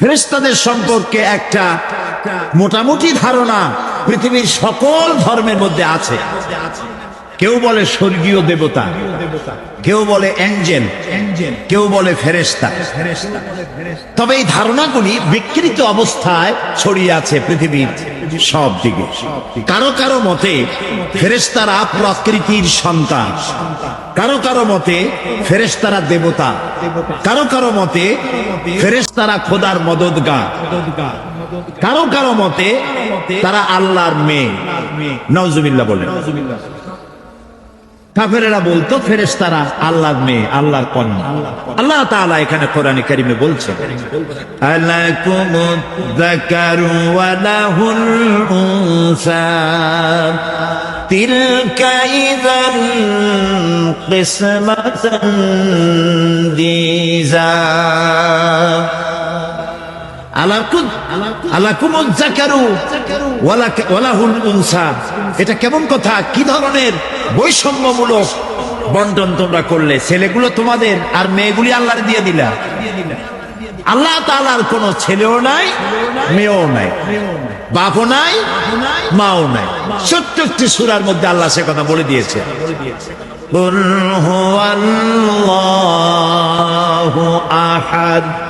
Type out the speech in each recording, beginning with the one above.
ফেরেস্তাদের সম্পর্কে একটা মোটামুটি ধারণা পৃথিবীর সকল ধর্মের মধ্যে আছে। কেউ বলে স্বর্গীয় দেবতা, কেউ বলে অ্যাঞ্জেল, কেউ বলে ফেরেস্তা তবে এই ধারণাগুলি বিকৃত অবস্থায় ছড়িয়ে আছে পৃথিবীর সব দিকে। কারও কারও মতে ফেরেস্তারা প্রকৃতির সন্তান। কারও কারও মতে ফেরেস্তারা দেবতা। কারও কারও মতে ফেরেস্তারা খোদার মদতগা কারও কারও মতে তারা আল্লাহর মেয়ে। নজুবিল্লা বলে কাফেরেরা বলতো ফেরেস্তারা আল্লাহর মেয়ে, আল্লাহর কন্যা। আল্লাহ তাআলা এখানে কোরআনে কারিমে আলাকুমুদ যাকারু ওয়া লাহুল এটা কেমন কথা? কি ধরনের বৈষম্যমূলক বন্টন তোমরা করলে? ছেলেগুলো তোমাদের আর মেয়েগুলি আল্লাহর দিয়ে দিলা। আল্লাহ তালার কোন ছেলেও নাই, মেয়েও নাই, বাপও নাই, মাও নাই। ছোট্ট সুরার মধ্যে আল্লাহ সে কথা বলে দিয়েছে। আহাদ।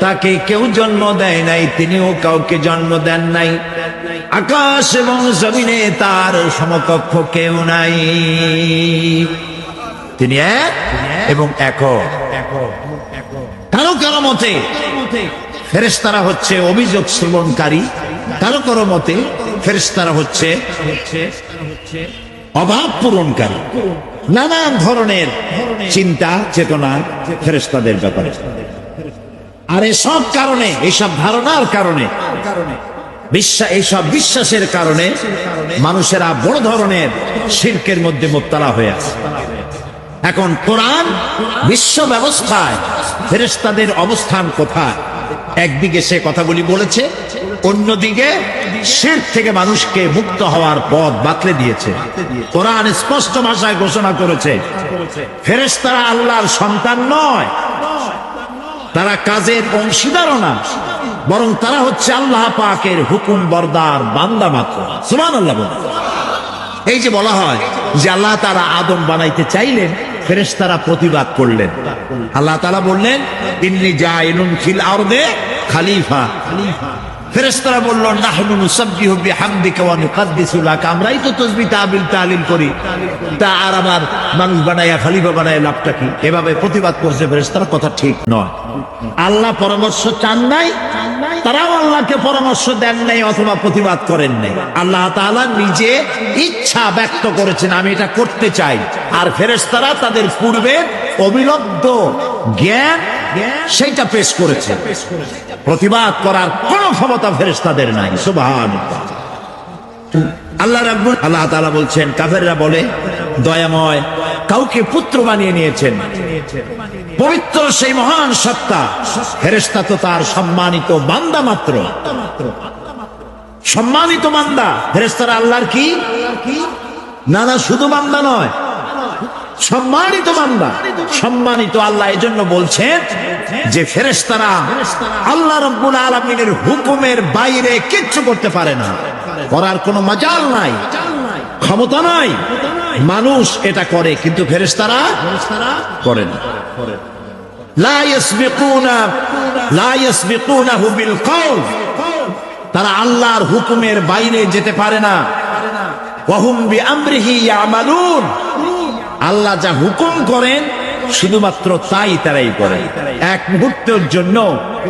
তাকে কেউ জন্ম দেয় নাই, তিনিও কাউকে জন্ম দেন নাই। আকাশ এবং জমিনে তার সমকক্ষ কেউ নাই। তিনি এক এবং একক। কারও কারও মতে ফেরেস্তারা হচ্ছে অভিযোগ শ্রবণকারী, কারও কারও মতে ফেরেস্তারা হচ্ছে অভাব পূরণকারী। নানান ধরনের চিন্তা, চেতনা ফেরেস্তাদের ব্যাপারে। আর এসব কারণে এইসব ধারণার কারণে বিশ্বাস এইসব বিশ্বাসের কারণে মানুষেরা বড় ধরনের শিল্পের মধ্যে মোত্তালা হয়ে আছে। এখন কোরআন বিশ্ব ব্যবস্থায় ফেরেস্তাদের অবস্থান কোথায়? একদিকে সে কথাগুলি বলেছে, অন্যদিকে শির থেকে মানুষকে মুক্ত হওয়ার পথ বাতলে দিয়েছে। কোরআন স্পষ্ট ভাষায় ঘোষণা করেছে ফেরেস্তারা আল্লাহর সন্তান নয়। তারা কাজের অংশীদারও না, বরং তারা হচ্ছে আল্লাহ পাকের হুকুম বরদার বান্দা মাত্র। সুমান আল্লাহ এই যে বলা হয় যে আল্লাহ তারা আদম বানাইতে চাইলেন, ফেরেশতারা প্রতিবাদ করলেন। আল্লাহ তালা বললেন, ইন্নি খিল আরদে খালিফা। ফেরেশতারা বলল আমরাই তো তাসবিহ তাহলিল তাহলিল করি। তা আর আমার মানুষ বানায়া খলিফা বানায়া লাভটা কি? এভাবে প্রতিবাদ করছে ফেরেশতারা, কথা ঠিক নয়। আল্লাহ পরামর্শ চান নাই, তারাও আল্লাহকে পরামর্শ দেন নাই অথবা প্রতিবাদ করেন নাই। আল্লাহ তাআলা নিজে ইচ্ছা ব্যক্ত করেছেন, আমি এটা করতে চাই। আর ফেরেশতারা তাদের পূর্বে অবিলব্ধ জ্ঞান সেইটা পেশ করেছে। প্রতিবাদ করার কোন ক্ষমতা ফেরেশতাদের নাই, সুবহানাল্লাহ। আল্লাহ রাব্বুল আল্লাহ তাআলা বলছেন, কাফেররা বলে, দয়াময়, কাউকে পুত্র বানিয়ে নিয়েছেন। পবিত্র সেই মহান সত্তা, ফেরেশতা তো তার সম্মানিত বান্দা মাত্র। সম্মানিত বান্দা ফেরেস্তারা আল্লাহর কি? না না, শুধু বান্দা নয় সম্মানিত বান্দা, সম্মানিত আল্লাহ এজন্য বলছেন যে ফেরেশতারা আল্লাহ রব্বুল আলমিনের হুকুমের বাইরে কিচ্ছু করতে পারে না। করার কোনো মজাল নাই, ক্ষমতা নাই, মানুষ এটা করে কিন্তু ফেরেশতারা করে না। তারা আল্লাহর হুকুমের বাইরে যেতে পারে না। আল্লাহ যা হুকুম করেন শুধুমাত্র তাই তারাই করে এক মুহূর্তের জন্য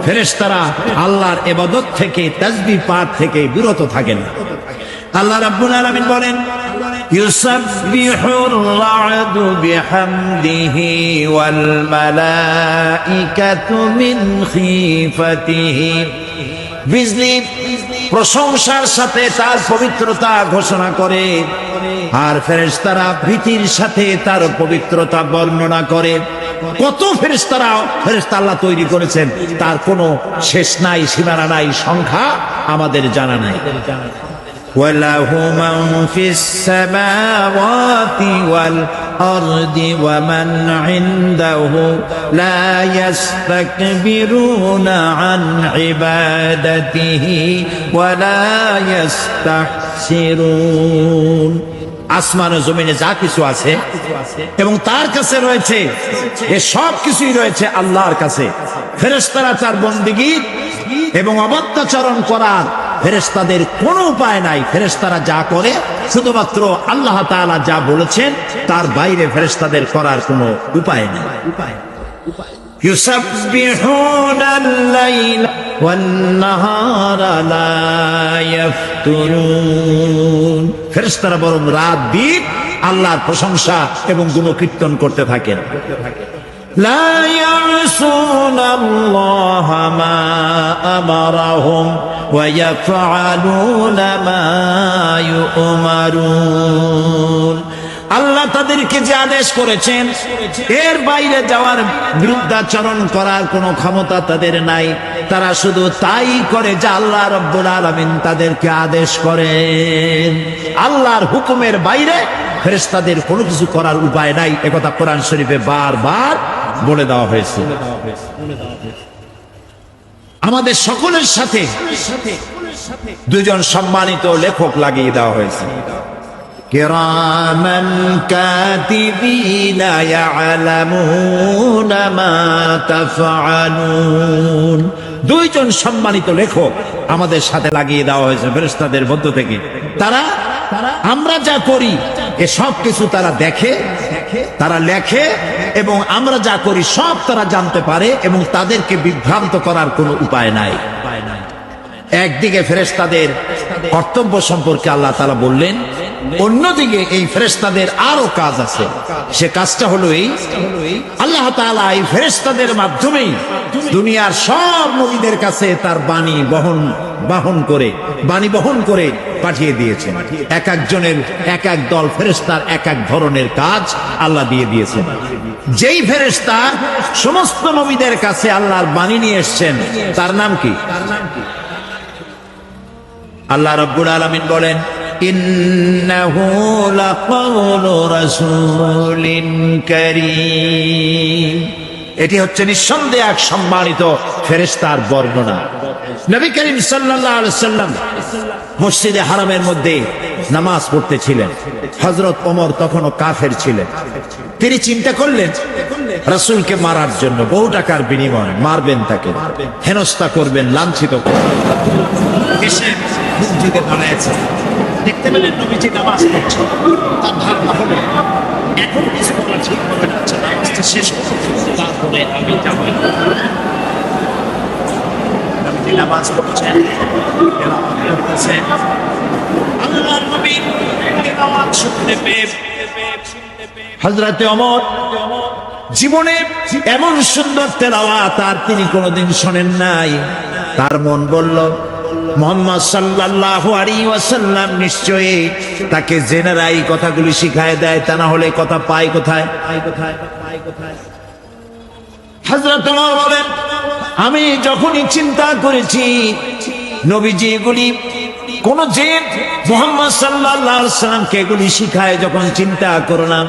ফেরেশতারা আল্লাহর এবাদত থেকে তাসবিহ পাঠ থেকে বিরত থাকেন আল্লাহ রাব্বুল আলামিন বলেন يسبح الرعد بحمده والملائكة من خيفته বিজলি প্রশংসার সাথে তার পবিত্রতা ঘোষণা করে আর ফেরেশতারা ভীতির সাথে তার পবিত্রতা বর্ণনা করে কত ফেরেশতারা ফেরেশতা আল্লাহ তৈরি করেছেন তার কোনো শেষ নাই সীমানা নাই সংখ্যা আমাদের জানা নাই وله من في السماوات والأرض ومن عنده لا يستكبرون عن عبادته ولا يستحسرون আসমান ও জমিনে যা কিছু আছে এবং তার কাছে রয়েছে এ সব কিছুই রয়েছে আল্লাহর কাছে ফেরেশতারা তার বন্দিগি এবং অবত্যাচরণ করার ফেরেশতাদের কোনো উপায় নাই ফেরেশতারা যা করে শুধুমাত্র আল্লাহ তাআলা যা বলেছেন তার বাইরে ফেরেশতাদের করার কোনো উপায় নেই يسبحون الليل والنهار لا يفترون ফেরেশতারা বরং রাত দিন আল্লাহর প্রশংসা এবং গুণকীর্তন করতে থাকেন لا يعصون الله ما أمرهم ويفعلون ما يؤمرون আল্লাহ তাদেরকে যে আদেশ করেছেন এর বাইরে যাওয়ার বিরুদ্ধাচরণ করার কোনো ক্ষমতা তাদের নাই তারা শুধু তাই করে যে আল্লাহ রব্বুল আলমিন তাদেরকে আদেশ করেন আল্লাহর হুকুমের বাইরে ফেরেশতাদের কোনো কিছু করার উপায় নাই একথা কোরআন শরীফে বারবার বলে দেওয়া হয়েছে আমাদের সকলের সাথে দুজন সম্মানিত লেখক লাগিয়ে দেওয়া হয়েছে। কেরামান কাতিবিনা দুইজন সম্মানিত লেখক আমাদের সাথে লাগিয়ে দেওয়া হয়েছে ফেরেস্তাদের মধ্য থেকে। তারা আমরা যা করি এ সব কিছু তারা দেখে তারা লেখে এবং আমরা যা করি, সব তারা জানতে পারে এবং তাদেরকে বিভ্রান্ত করার কোনো উপায় নাই। একদিকে ফেরেস্তাদের কর্তব্য সম্পর্কে আল্লাহ তালা বললেন অন্যদিকে এই ফেরেশতাদের আরও কাজ আছে। সে কাজটা হলো এই, আল্লাহ এই ফেরেশতাদের মাধ্যমেই দুনিয়ার সব নবীদের কাছে তার বাণী বহন, বাহন করে, বাণী বহন করে পাঠিয়ে দিয়েছেন। এক একজনের এক এক দল ফেরেশতার এক এক ধরনের কাজ আল্লাহ দিয়ে দিয়েছেন। যেই ফেরেশতা সমস্ত নবীদের কাছে আল্লাহর বাণী নিয়ে এসছেন, তার নাম কি? আল্লাহ রব্বুল আলমিন বলেন ইন্নাহু লাকাউলু রাসূলিন কারীম। এটি হচ্ছে নিঃসন্দেহে এক সম্মানিত ফেরেশতার বর্ণনা। নবী করিম সাল্লাম মসজিদে হারামের মধ্যে নামাজ পড়তেছিলেন। হজরত ওমর তখনও কাফের ছিলেন। তিনি চিন্তা করলেন, রাসূলকে মারার জন্য বহু টাকার বিনিময়ে মারবেন তাকে। হেনস্থা করবেন, লাঞ্ছিত করবেন। দেখতে পেলেন নবীজি নামাজ পড়ছে। তার ধারণা হলো, এখন কিছু ঠিক হবে না। আচ্ছা নামাজটা শেষ তারপরে আমি যাব। নামাজ শুনতে ওমর জীবনে এমন সুন্দর তেলাওয়াত আর তিনি কোনোদিন শোনেন নাই। তার মন বলল মোহাম্মদ আলাইহি ওয়াসাল্লাম নিশ্চয়ই তাকে জেনারাই কথাগুলি শিখায় দেয়, তা না হলে কথা পায় কোথায়? কোথায় বলেন, আমি যখনই চিন্তা করেছি নবীজি এগুলি, কোন জেন মোহাম্মদ আলাইহি সাল্লামকে এগুলি শিখায় যখন চিন্তা করলাম,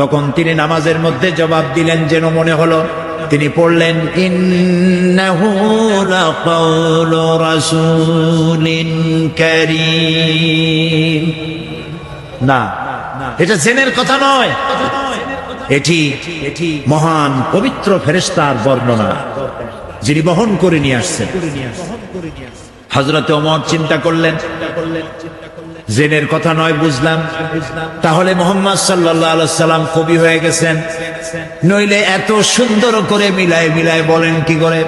তখন তিনি নামাজের মধ্যে জবাব দিলেন যেন মনে হলো তিনি পড়লেন, ইন্নাহু লাকাউলু রাসূলিন কারীম। না, এটা জেনের কথা নয়। এটি এটি মহান, পবিত্র ফেরেশতার বর্ণনা, যিনি বহন করে নিয়ে আসছেন। হজরত ওমর চিন্তা করলেন জেনের কথা নয় বুঝলাম। তাহলে মোহাম্মদ সাল্লাহ সাল্লাম কবি হয়ে গেছেন। নইলে এত সুন্দর করে মিলায় মিলায় বলেন কি করে?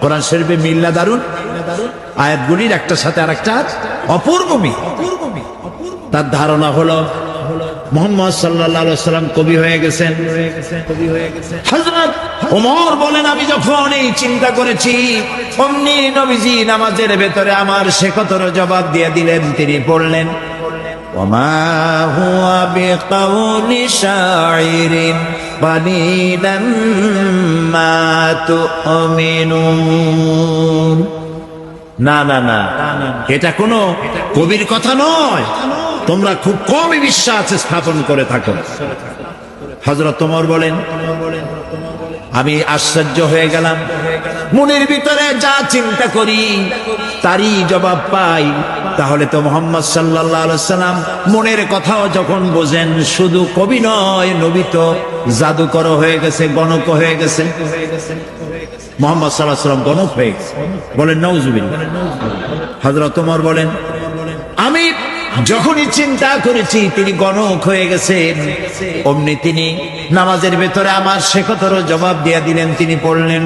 কোরআন শরীফে মিল্লা দারুণ আয়াতগুলির একটা সাথে আর একটা অপূর্ব মিল। তার ধারণা হলো মোহাম্মদ সাল্লাহ সাল্লাম কবি হয়ে গেছেন হযরত ওমর বলেন আমি যখন এই চিন্তা করেছি অমনি নবীজি নামাজের ভেতরে আমার শেখতর জবাব দিয়ে দিলেন তিনি পড়লেন وما هو بقول شاعر قليلا ما تؤمنون না না না এটা কোনো কবির কথা নয় তোমরা খুব কমই বিশ্বাস স্থাপন করে থাকো। হজরত তোমার বলেন, আমি আশ্চর্য হয়ে গেলাম। মনের ভিতরে যা চিন্তা করি, তারই জবাব পাই। তাহলে তো মোহাম্মদ সাল্লাম মনের কথাও যখন বোঝেন, শুধু কবি নয়, নবী তো জাদুকর হয়ে গেছে, গণক হয়ে গেছে। মোহাম্মদ সাল্লাহ সাল্লাম গণক হয়ে গেছে। বলেন নৌজুবিন হজরত তোমার বলেন, আমি যখনই চিন্তা করেছি, তিনি গণক হয়ে গেছেন। অমনি তিনি নামাজের ভেতরে আমার সে কথার জবাব দিয়া দিলেন, তিনি পড়লেন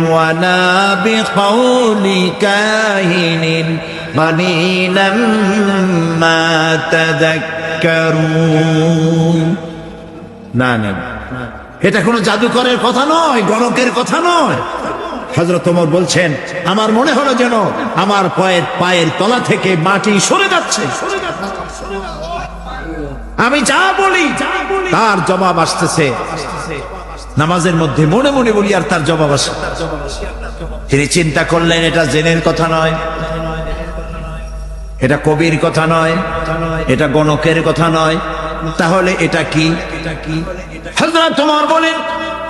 না না এটা কোনো জাদুকরের কথা নয়, গণকের কথা নয়। হজরত তোমার বলছেন, আমার মনে হলো যেন আমার পায়ের পায়ের তলা থেকে মাটি সরে যাচ্ছে। সরে আমি যা বলি তার জবাব আসতেছে। নামাজের মধ্যে মনে মনে বলি, আর তার জবাব আসে। তিনি চিন্তা করলেন, এটা জেনের কথা নয়। এটা কবির কথা নয়। এটা গণকের কথা নয়। তাহলে এটা কি? তোমার বলেন,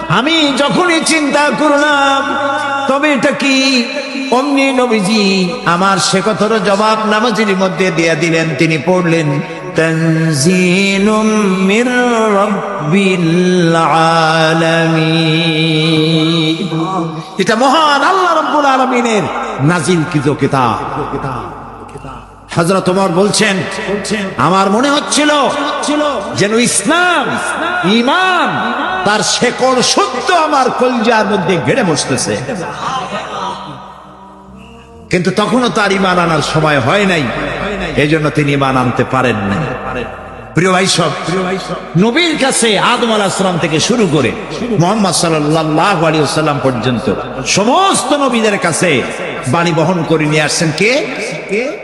আমি যখনই চিন্তা করলাম, তবে এটা কি? অমনি নবীজি আমার সে কথার জবাব নামাজের মধ্যে দিয়ে দিলেন। তিনি পড়লেন এটা মহান আল্লাহ বলছেন, আমার মনে হচ্ছিল যেন ইসলাম ইমান তার শেকড় সত্য আমার কলজার মধ্যে ঘেড়ে বসতেছে। কিন্তু তখনও তার ইমান আনার সময় হয় নাই। এই জন্য তিনি ইমান আনতে পারেন নাই। প্রিয় ভাই সব, নবীর কাছে আদম আলাহাম থেকে শুরু করে মোহাম্মদ সাল্লাহ আলিয়াল্লাম পর্যন্ত সমস্ত নবীদের কাছে বাণী বহন করে নিয়ে আসছেন কে কে?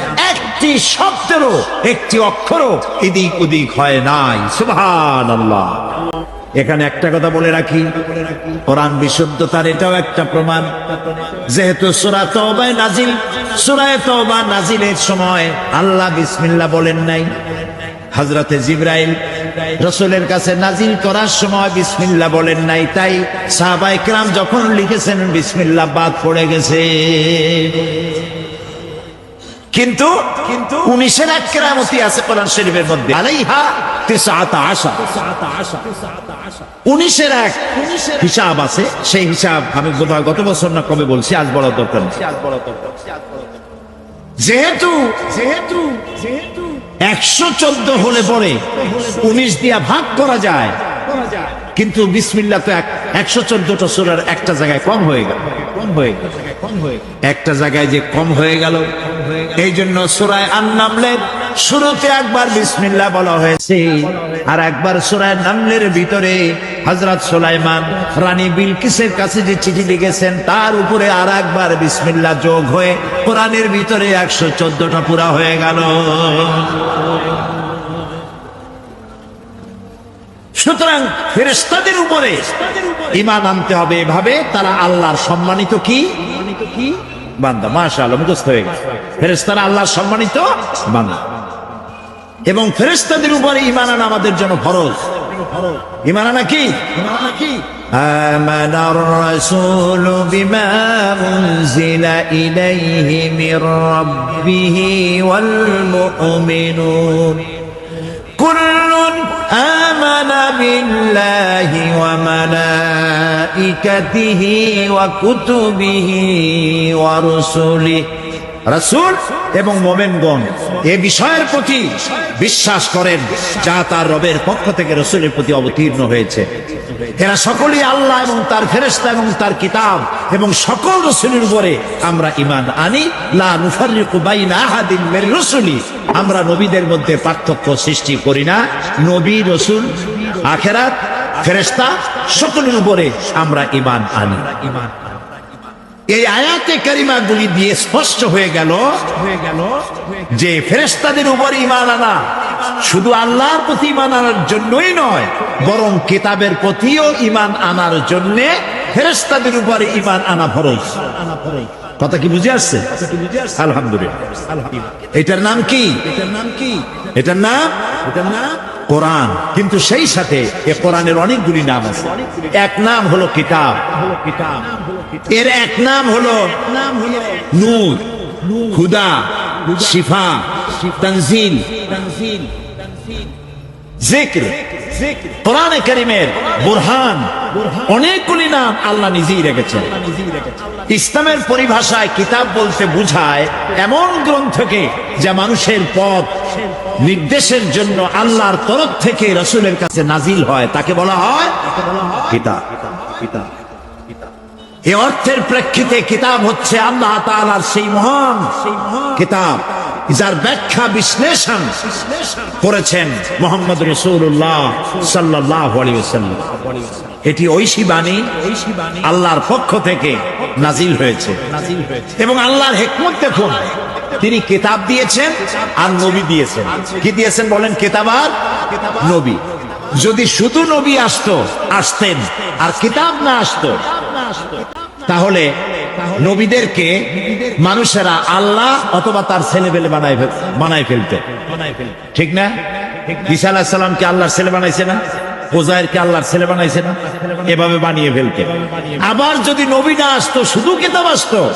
একটি শব্দেরও, একটি অক্ষরও এদিক ওদিক হয় নাই। সুবহান আল্লাহ এখানে একটা কথা বলে রাখি। কোরআন বিশুদ্ধতার এটাও একটা প্রমাণ। যেহেতু সুরা তওবায় নাজিল সুরায় তওবা নাজিলের সময় আল্লাহ বিসমিল্লা বলেন নাই। হজরতে জিব্রাইল রসুলের কাছে নাজিল করার সময় বিসমিল্লা বলেন নাই। তাই সাহাবাই যখন লিখেছেন, বিসমিল্লাহ বাদ পড়ে গেছে। কিন্তু কিন্তু উনিশের এক কেরামতি আছে কোরআন শরীফের মধ্যে। আলাইহা তিসআতা আশা। উনিশের এক হিসাব আছে সেই হিসাব আমি বোধহয় গত বছর না কবে বলছি আজ বড় দরকার যেহেতু যেহেতু যেহেতু একশো চোদ্দ হলে পরে উনিশ দিয়া ভাগ করা যায় কিন্তু বিসমিল্লা তো একশো চোদ্দটা সোলার একটা জায়গায় কম হয়ে গেল। কম হয়ে গেল। কম হয়ে গেল। একটা জায়গায় যে কম হয়ে গেল এই জন্য সুরায় আন নামলের শুরুতে একবার বিসমিল্লা বলা হয়েছে আর একবার সুরায় নামলের ভিতরে হজরত সোলাইমান রানী বিলকিসের কাছে যে চিঠি লিখেছেন, তার উপরে আর একবার বিসমিল্লা যোগ হয়ে কোরআনের ভিতরে একশো চোদ্দটা পুরা হয়ে গেল। সুতরাং ফেরেস্তাদের উপরে ইমান আনতে হবে। এভাবে তারা আল্লাহর সম্মানিত কি কি? বান্দা মাশা আল্লাহ মুখস্থ হয়ে গেছে ফেরেস্তারা আল্লাহর সম্মানিত বান্দা এবং ফেরেস্তাদের উপরে ইমান আনা আমাদের জন্য ফরজ ইমান আনা কি ইমান আনা কি آمن الرسول بما أنزل إليه من ربه والمؤمنون كل آمن بالله وملائكته وكتبه ورسله রাসূল এবং মোমেনগণ এ বিষয়ের প্রতি বিশ্বাস করেন, যা তার রবের পক্ষ থেকে রসুলের প্রতি অবতীর্ণ হয়েছে। এরা সকলেই আল্লাহ এবং তার ফেরেশতা এবং তার কিতাব এবং সকল রসুলের উপরে আমরা ইমান আনি। রুসুলি। আমরা নবীদের মধ্যে পার্থক্য সৃষ্টি করি না। নবী, রসুল, আখেরাত, ফেরেশতা, সকলের উপরে আমরা ইমান আনি। ইমান এই আয়াতে কারিমাগুলি দিয়ে স্পষ্ট হয়ে গেল হয়ে গেল যে ফেরেস্তাদের উপর ইমান আনা শুধু আল্লাহর প্রতি ইমান আনার জন্যই নয়, বরং কিতাবের প্রতিও ইমান আনার জন্য ফেরেস্তাদের উপরে ইমান আনা ফরজ। কথা কি বুঝে আসছে? আলহামদুলিল্লাহ। এটার নাম কি? এটার নাম কি? এটার নাম? এটার নাম? কোরআন। কিন্তু সেই সাথে এ কোরআনের অনেকগুলি নাম আছে। এক নাম হলো কিতাব। এর এক নাম হলো নূর খুদা শিফা তনজিল তনজিল। ইসলামের পরিভাষায় কিতাব বলতে বুঝায় এমন গ্রন্থকে যা মানুষের পথ, নির্দেশের জন্য আল্লাহর তরফ থেকে রসুলের কাছে নাজিল হয়। তাকে বলা হয় কিতাব কিতাব। এ অর্থের প্রেক্ষিতে কিতাব হচ্ছে আল্লাহ তাআলার সেই মহান কিতাব। যার ব্যাখ্যা বিশ্লেষণ করেছেন মোহাম্মদ রসুল্লাহ সাল্লাহ এটি ঐশী বাণী, আল্লাহর পক্ষ থেকে নাজিল হয়েছে। এবং আল্লাহর হেকমত দেখুন, তিনি কেতাব দিয়েছেন আর নবী দিয়েছেন। কি দিয়েছেন বলেন? কিতাব আর নবী। যদি শুধু নবী আসতো, আসতেন। আর কিতাব না আসতো, তাহলে নবীদেরকে মানুষেরা আল্লাহ অথবা তার ছেলে পেলে বানায় ফেল- বানায় ফেলতে। ঠিক না? ঈসা সাল্লামকে আল্লাহর ছেলে বানাইছে না? আল্লাহর ছেলে বানাইছে না? এভাবে বানিয়ে ফেলতে। আবার যদি নবী না আসতো, শুধু কিতাব আসতো,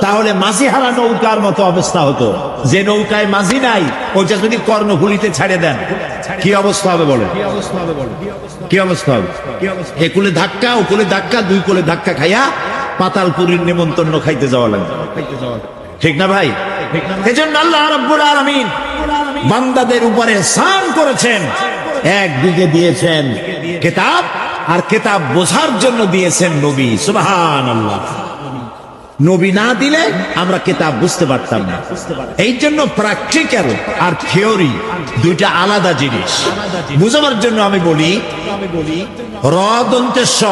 তাহলে মাঝি হারা নৌকার মতো অবস্থা হতো। যে নৌকায় মাঝি নাই, ওইটা যদি কর্ণফুলিতে ছাড়ে দেন, কি অবস্থা হবে বলে কি অবস্থা হবে? এ কুলে ধাক্কা, ও কুলে ধাক্কা, দুই কুলে ধাক্কা খাইয়া পাতালপুরীর নিমন্ত্রণ খাইতে যাওয়া লাগবে ঠিক না ভাই? এজন্য আল্লাহ রাব্বুল আলামিন বান্দাদের উপরে সান করেছেন। একদিকে দিয়েছেন কিতাব, আর কিতাব বোঝার জন্য দিয়েছেন নবী। সুবহানাল্লাহ। নবী না দিলে আমরা কেতাব বুঝতে পারতাম না। এই জন্য প্র্যাকটিক্যাল আর থিওরি দুইটা আলাদা জিনিস। বুঝাবার জন্য আমি বলি র দন্তেশ্ব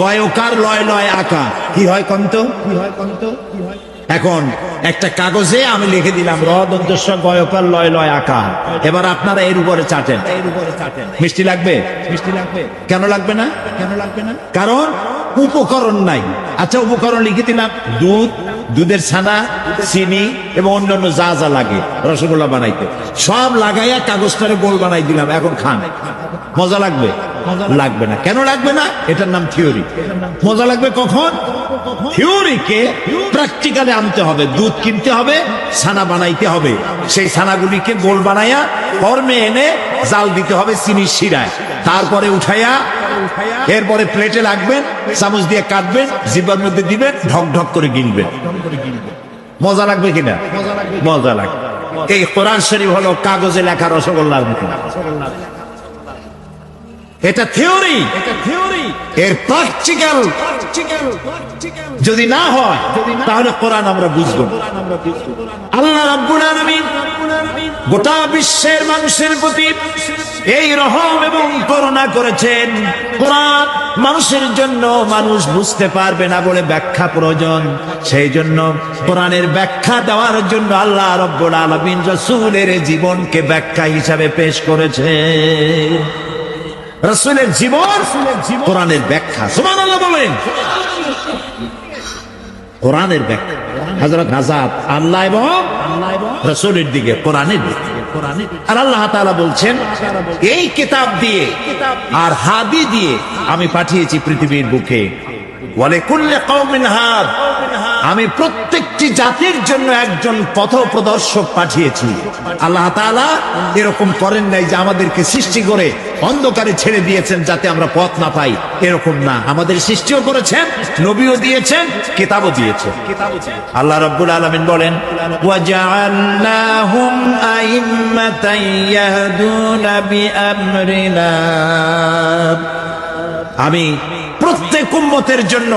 গয়কার লয় লয় আঁকা। কি হয় কন্ত? কি হয় কন্ত কি হয় এখন একটা কাগজে আমি লিখে দিলাম র দন্তেশ্ব গয়কার লয় লয় আঁকা। এবার আপনারা এর উপরে চাটেন। মিষ্টি লাগবে? মিষ্টি লাগবে কেন লাগবে না কেন লাগবে না? কারণ উপকরণ নাই। আচ্ছা উপকরণ লিখে দিলাম। দুধ, দুধের ছানা, চিনি এবং অন্যান্য যা যা লাগে, রসগোল্লা বানাইতে। সব লাগাইয়া কাগজটারে গোল বানাই দিলাম। এখন খান। মজা লাগবে? লাগবে। না। কেন লাগবে না? এটার নাম থিওরি মজা লাগবে কখন? থিওরিকে প্র্যাকটিক্যালে আনতে হবে। দুধ কিনতে হবে ছানা বানাইতে হবে। সেই ছানাগুলিকে গোল বানাইয়া ফর্মে এনে জাল দিতে হবে চিনির শিরায়। তারপরে উঠাইয়া এরপরে প্লেটে রাখবেন চামচ দিয়ে কাটবেন জিব্বার মধ্যে দিবেন ঢক ঢক করে গিলবেন। মজা লাগবে কিনা? মজা লাগবে। এই কোরআন শরীফ হলো কাগজে লেখা রসগোল্লার মতো। এটা থিওরি। এর প্র্যাকটিক্যাল। যদি না হয়, তাহলে কোরআন আমরা বুঝব। আল্লাহ রাব্বুল আলামিন গোটা বিশ্বের মানুষের প্রতি এই রহম এবং করুণা করেছেন। কোরআন মানুষের জন্য মানুষ বুঝতে পারবে না বলে ব্যাখ্যা প্রয়োজন। সেই জন্য কোরআনের ব্যাখ্যা দেওয়ার জন্য আল্লাহ রব্বুল আলামিন রাসূলের জীবনকে ব্যাখ্যা হিসাবে পেশ করেছে রাসূলের জীবন, কোরআনের ব্যাখ্যা। সুবহানাল্লাহ বলেন। কোরআনের ব্যাখ্যা। হযরত নাজাত আল্লাহ এবং রাসূলের দিকে, কোরআনের দিকে। আর আল্লাহ তাআলা বলছেন, এই কিতাব দিয়ে আর হাদি দিয়ে আমি পাঠিয়েছি পৃথিবীর বুকে। বলে কুল্লে কওমিন হাদ। আমি প্রত্যেকটি জাতির জন্য একজন পথ প্রদর্শক পাঠিয়েছি। আল্লাহ এরকম করেন নাই যে আমাদেরকে সৃষ্টি করে অন্ধকারে ছেড়ে দিয়েছেন যাতে আমরা পথ না পাই। এরকম না। আমাদের সৃষ্টিও করেছেন, নবীও দিয়েছেন, কিতাবও দিয়েছেন। আল্লাহ রাব্বুল আলামিন বলেন আমি প্রত্যেক উম্মতের জন্য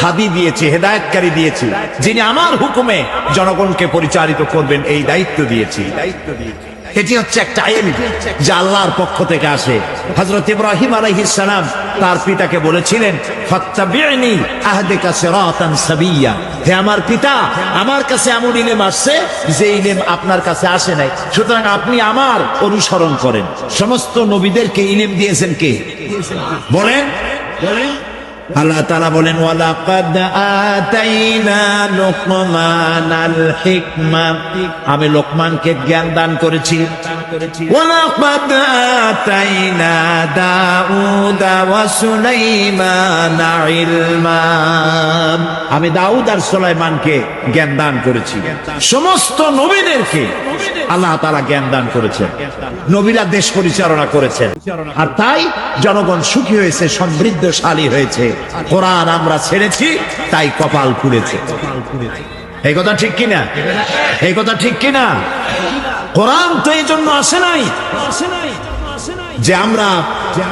হাদি দিয়েছি, হেদায়েতকারী দিয়েছি। যিনি আমার হুকুমে জনগণকে পরিচালিত করবেন, এই দায়িত্ব দিয়েছি। দায়িত্ব দিয়েছি এটি হচ্ছে একটা আইন যা আল্লাহর পক্ষ থেকে আসে। হযরত ইব্রাহিম আলাইহিস সালাম তার পিতাকে বলেছিলেন হে আমার পিতা, আমার কাছে এমন ইলম আসছে যে ইলম আপনার কাছে আসে নাই। সুতরাং আপনি আমার অনুসরণ করেন। সমস্ত নবীদেরকে ইলম দিয়েছেন কে? বলেন। আল্লাহ তালা বলেন আমি লোকমানকে জ্ঞান দান করেছি। ওয়ালাকাদ আতাইনা দাউদা ওয়া আমি দাউদ আর সুলাইমানকে জ্ঞান দান করেছি। সমস্ত নবীদেরকে আল্লাহ তাআলা জ্ঞান দান করেছেন। নবীরা দেশ পরিচালনা করেছেন। আর তাই জনগণ সুখী হয়েছে, সমৃদ্ধশালী হয়েছে। কোরআন আমরা ছেড়েছি, তাই কপাল পুড়েছে। এই কথা ঠিক কিনা? এই কথা ঠিক কিনা? কোরআন তো এই জন্য আসে নাই। যে আমরা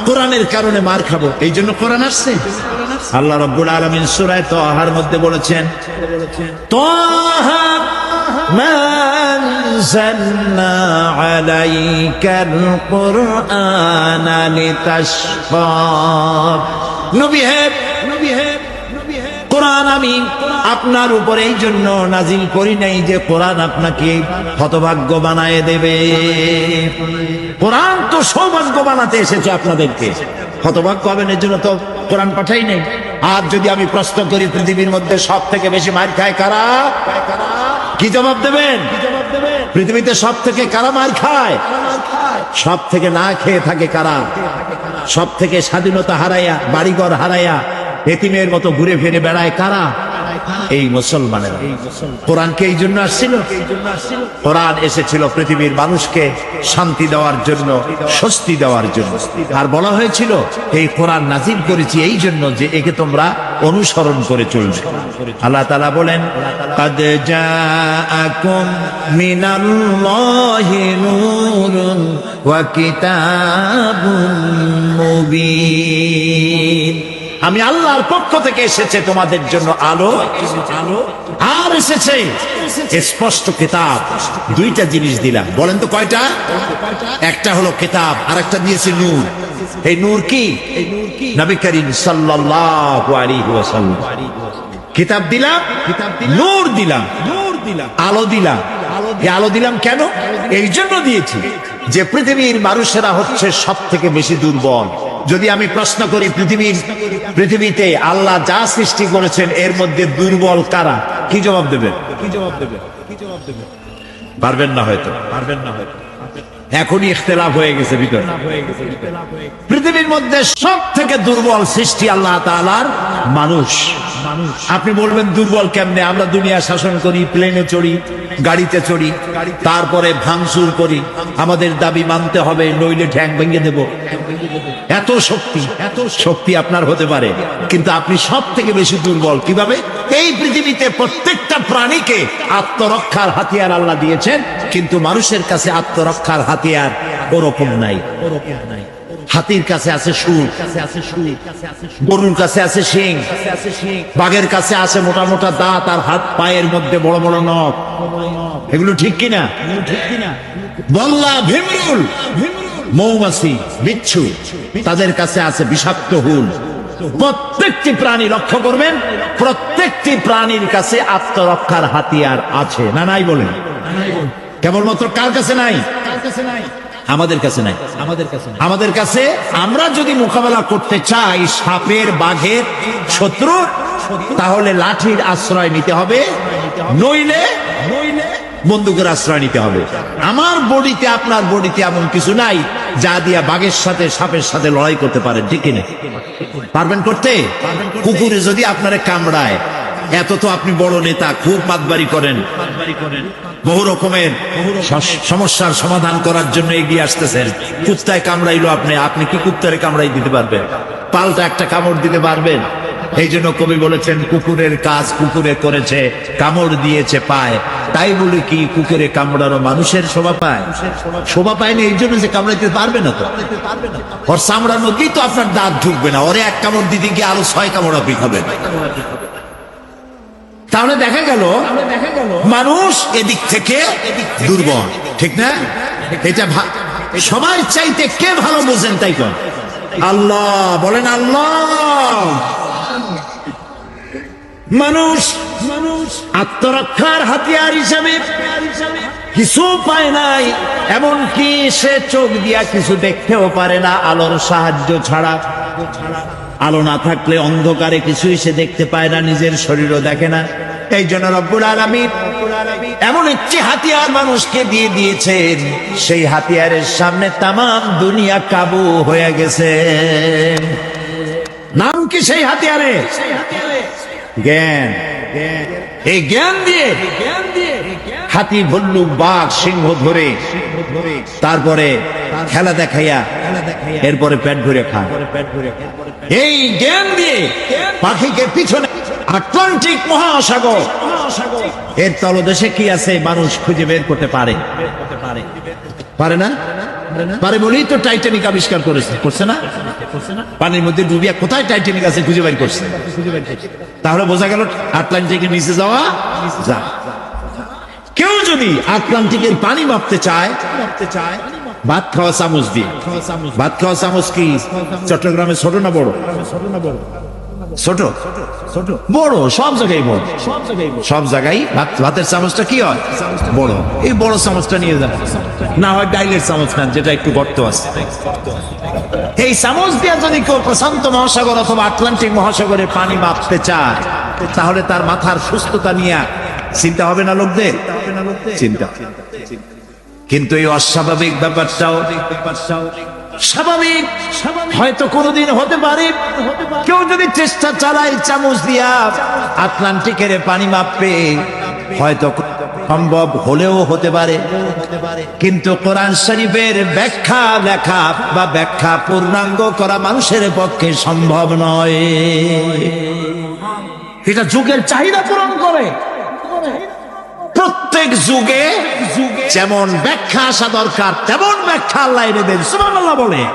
কোরআনের কারণে মার খাব, এই জন্য কোরআন আসছে। আল্লাহ রব্বুল আলমিন সুরায় তহার মধ্যে বলেছেন নবী হে নবী হে আমি আপনার উপর এই জন্য নাজিল করি নাই যে কোরআন আপনাকে হতভাগ্য বানায় দেবে। কোরআন তো সৌভাগ্য বানাতে এসেছে আপনাদেরকে। হতভাগ্য হবেন এর জন্য তো কোরআন পাঠাই নাই। আর যদি আমি প্রশ্ন করি, পৃথিবীর মধ্যে সব থেকে বেশি মার খায় কারা? কি জবাব দেবেন? পৃথিবীতে সব থেকে কারা মার খায়? সব থেকে না খেয়ে থাকে কারা? সব থেকে স্বাধীনতা হারাইয়া বাড়িঘর হারাইয়া এতিমের মতো ঘুরে ফিরে বেড়ায় কারা? এই মুসলমানেরা। কোরআনকে এই জন্য আসছিল? কোরআন এসেছিল পৃথিবীর মানুষকে শান্তি দেওয়ার জন্য, স্বস্তি দেওয়ার জন্য। আর বলা হয়েছিল, এই কোরআন নাজিব করেছি এই জন্য যে একে তোমরা অনুসরণ করে চলছে আল্লাহ তালা বলেন ওয়া কিতাবুন মুবিন। আমি আল্লাহর পক্ষ থেকে এসেছে তোমাদের জন্য আলো। আলো আর এসেছে স্পষ্ট কেতাব। দুইটা জিনিস দিলাম। বলেন তো কয়টা? একটা হলো কেতাব আর একটা দিয়েছে নূর। এই নূর কি? নবী করিম সাল্লাল্লাহু আলাইহি ওয়াসাল্লাম। কিতাব দিলাম কিতাব নূর দিলাম নূর দিলাম। আলো দিলাম আলো দিলাম কেন? এই জন্য দিয়েছি যে পৃথিবীর মানুষেরা হচ্ছে সব থেকে বেশি দুর্বল। যদি আমি প্রশ্ন করি পৃথিবীর পৃথিবীতে আল্লাহ যা সৃষ্টি করেছেন এর মধ্যে দুর্বল কারা? কি জবাব দেবে? কি জবাব দেবে? কি জবাব দেবে? পারবেন না হয়তো পারবেন না হয়তো। এখনই ইখতলাফ হয়ে গেছে ভিতরে। পৃথিবীর মধ্যে সব থেকে দুর্বল সৃষ্টি আল্লাহ তালার মানুষ। আপনি বলবেন, দুর্বল কেমনে? আমরা দুনিয়া শাসন করি প্লেনে চড়ি, গাড়িতে চড়ি, তারপরে ভাঙচুর করি। আমাদের দাবি মানতে হবে, নইলে ঠ্যাং ভেঙে দেব। এত শক্তি এত শক্তি আপনার হতে পারে, কিন্তু আপনি সব থেকে বেশি দুর্বল। কীভাবে? এই পৃথিবীতে প্রত্যেকটা প্রাণীকে আত্মরক্ষার হাতিয়ার আল্লাহ দিয়েছেন, কিন্তু মানুষের কাছে আত্মরক্ষার হাতিয়ার ওরকম নাই ওরকম নাই। হাতির কাছে আছে সুর, গরুর কাছে আছে শিং, বাঘের কাছে আছে মোটা মোটা দাঁত আর হাত পায়ের মধ্যে বড় বড় নখ। এগুলো ঠিক কিনা? ঠিক কিনা বল্লা ভীমরুল, মৌমাছি, বিচ্ছু, তাদের কাছে আছে বিষাক্ত হুল। প্রত্যেকটি প্রাণী লক্ষ্য করবেন, প্রত্যেকটি প্রাণীর কাছে আত্মরক্ষার হাতিয়ার আছে না নাই বলেন কেবলমাত্র কার কাছে নাই? আমাদের কাছে নাই। আমাদের কাছে আমাদের কাছে আমরা যদি মোকাবেলা করতে চাই সাপের বাঘের শত্রু তাহলে লাঠির আশ্রয় নিতে হবে নইলে নইলে বন্দুকের আশ্রয় নিতে হবে। আমার বডিতে আপনার বডিতে এমন কিছু নাই যা দিয়া বাঘের সাথে সাপের সাথে লড়াই করতে পারেন ঠিক কিনা? পারবেন করতে? কুকুরে যদি আপনারে কামড়ায় এত তো আপনি বড় নেতা খুব মাতবাড়ি করেন। বহু রকমের সমস্যার সমাধান করার জন্য এগিয়ে আসতেছেন। কুত্তায় কামড়াইলো আপনি আপনি কি কুত্তারে কামড়াই দিতে পারবেন? পাল্টা একটা কামড় দিতে পারবেন। এই জন্য কবি বলেছেন, কুকুরের কাজ কুকুরে করেছে, কামড় দিয়েছে পায়। তাই বলে কি কুকুরে কামড়ানো মানুষের শোভা পায়? শোভা পায় না, এই জন্য যে কামড়াইতে পারবে না তো। ওর চামড়ার মধ্যেই তো আপনার দাঁত ঢুকবে না। ওরে এক কামড় দিতে গিয়ে আরও ছয় কামড় আপনি খাবেন। তাহলে দেখা গেল মানুষ এদিক থেকে দুর্বল ঠিক না? এটা সবার চাইতে কে ভালো বোঝেন তাই কর আল্লাহ বলেন আল্লাহ। মানুষ মানুষ আত্মরক্ষার হাতিয়ার হিসাবে কিছু পায় নাই এমনকি সে চোখ দিয়া কিছু দেখতেও পারে না আলোর সাহায্য ছাড়া ছাড়া। আলো না থাকলে অন্ধকারে কিছুই সে দেখতে পায় না, নিজের শরীরও দেখে না। এই জন্য রব্বুল আলমীর এমন একটি হাতিয়ার মানুষকে দিয়ে দিয়েছেন, সেই হাতিয়ারের সামনে তাম দুনিয়া কাবু হয়ে গেছে। নাম কি সেই হাতিয়ারে? জ্ঞান। এই জ্ঞান দিয়ে হাতি ভল্লুক বাঘ, সিংহ ধরে, তারপরে খেলা দেখাইয়া, এরপরে পেট ভরে খান এই জ্ঞান দিয়ে পাখিকে পিছনে, আটলান্টিক মহাসাগর, এর তলদেশে কি আছে মানুষ খুঁজে বের করতে পারে? পারে না? পারে বলেই তো টাইটানিক আবিষ্কার করেছে। করছে না? পানির মধ্যে ডুবিয়া কোথায় টাইটানিক আছে খুঁজে বের করছে? তাহলে বোঝা গেল আটলান্টিকের নিচে যাওয়া যা। কেউ যদি আটলান্টিকের পানি মাপতে চায় মাপতে চায় ভাত খাওয়া চামচ দিয়ে। ভাত খাওয়া চামচ কি? চট্টগ্রামে ছোট না বড়? ছোট ছোট বড়, সব জায়গায় বড়। সব জায়গায় ভাত, ভাতের চামচটা কি হয়? বড়। এই বড় চামচটা নিয়ে যান। না হয় ডাইলের চামচ খান যেটা একটু গর্ত আছে। এই চামচ দিয়ে যদি কেউ প্রশান্ত মহাসাগর অথবা আটলান্টিক মহাসাগরে পানি মাপতে চায়, তাহলে তার মাথার সুস্থতা নিয়ে চিন্তা হবে না লোকদের? চিন্তা। কিন্তু এই অস্বাভাবিক ব্যাপারটাও স্বাভাবিক। হয়তো কোনোদিন হতে পারে। কেউ যদি চেষ্টা চালায় চামচ দিয়া আটলান্টিকের পানি মাপবে, হয়তো সম্ভব হলেও হতে পারে। কিন্তু কোরআন শরীফের ব্যাখ্যা লেখা বা ব্যাখ্যা পূর্ণাঙ্গ করা মানুষের পক্ষে সম্ভব নয়। এটা যুগের চাহিদা পূরণ করে। প্রত্যেক যুগে যেমন ব্যাখ্যা আসা দরকার তেমন ব্যাখ্যা আল্লাহ এনে দেন। আল্লাহ বলে।